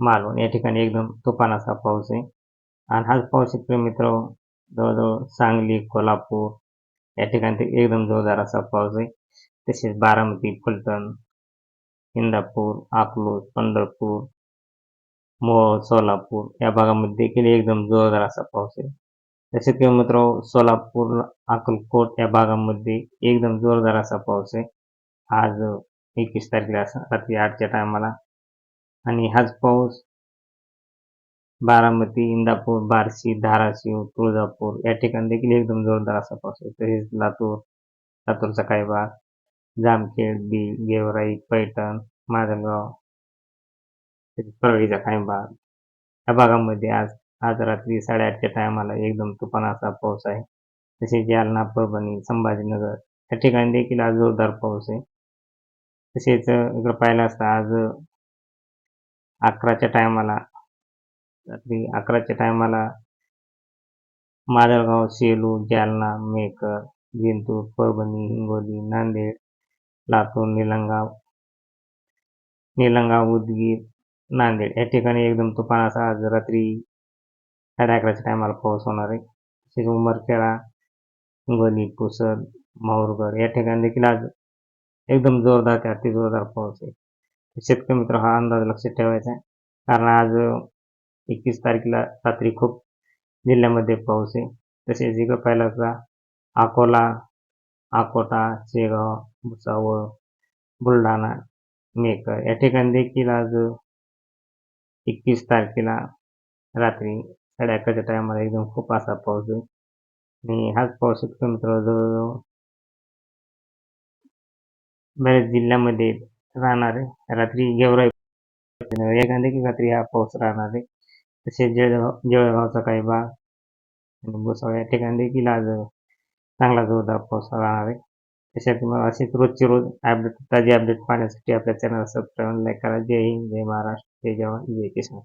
मालवण. या ठिकाणी एकदम तुफान असा पाऊस आहे. आणि हाच पाऊस शेतकरी मित्र जवळजवळ सांगली कोल्हापूर या ठिकाणी एकदम जोरदार असा पाऊस आहे. तसेच बारामती फलटण इंदापूर अकलूज पंढरपूर मोहोळ सोलापूर या भागामध्ये देखील एकदम जोरदार असा पाऊस आहे. तसेच किंवा मित्र सोलापूर अक्कलकोट या भागामध्ये एकदम जोरदार असा पाऊस आहे. आज एकवीस तारखेला असा रात्री आठच्या टायमाला आणि हाच पाऊस बारामती इंदापूर बार्शी धाराशिव तुळजापूर या ठिकाणी देखील एकदम जोरदार असा पाऊस आहे तसेच लातूर लातूरचा काही भाग जामखेड बीड गेवराई पैठण माजलगाव परळीचा काही भाग. या भागामध्ये आज आज रात्री साडेआठच्या टायमाला एकदम तुफान असा पाऊस आहे. तसेच जालना परभणी संभाजीनगर या ठिकाणी देखील आज जोरदार पाऊस आहे. तसेच इकडं पाहिलं असता आज अकराच्या टायमाला. रात्री अकराच्या टायमाला माजलगाव सेलू जालना मेकर जिंतूर परभणी हिंगोली नांदेड लातूर निलंगा निलंगा उदगीर नांदेड या ठिकाणी एकदम तुफान असा आज रात्री साडे अकराच्या टायमाला पाऊस होणार आहे. तसेच उमरखेडा हिंगोली पुसद माहूरगड या ठिकाणी देखील आज एकदम जोरदार ते अति जोरदार पाऊस आहे. शेतकरी मित्र हा अंदाज लक्षात ठेवायचा आहे. कारण आज एकवीस तारखेला रात्री खूप जिल्ह्यामध्ये पाऊस आहे. तसेच इकडं पाहिलं असता अकोला अकोटा शेगाव भुसावळ बुलढाणा मेकर या ठिकाणी देखील आज एकवीस तारखेला रात्री साडे अकराच्या टायमाला एकदम खूप असा पाऊस आहे. आणि हाच पाऊस शेतकरी मित्र जवळजवळ बऱ्याच जिल्ह्यामध्ये राहणार आहे. रात्री गेवराई या देखील रात्री हा पाऊस राहणार आहे. तसेच जळगाव जळगावचा काही भाग आणि भुसावळ या ठिकाणी देखील आज चांगला जोरदार पाऊस राहणार आहे. तसेच तुम्हाला असेच रोजचे रोज अपडेट ताजे अपडेट पाहण्यासाठी आपल्या चॅनल सबस्क्राईब लाईक करा. जय हिंद जय महाराष्ट्र जय जवान जय किसान.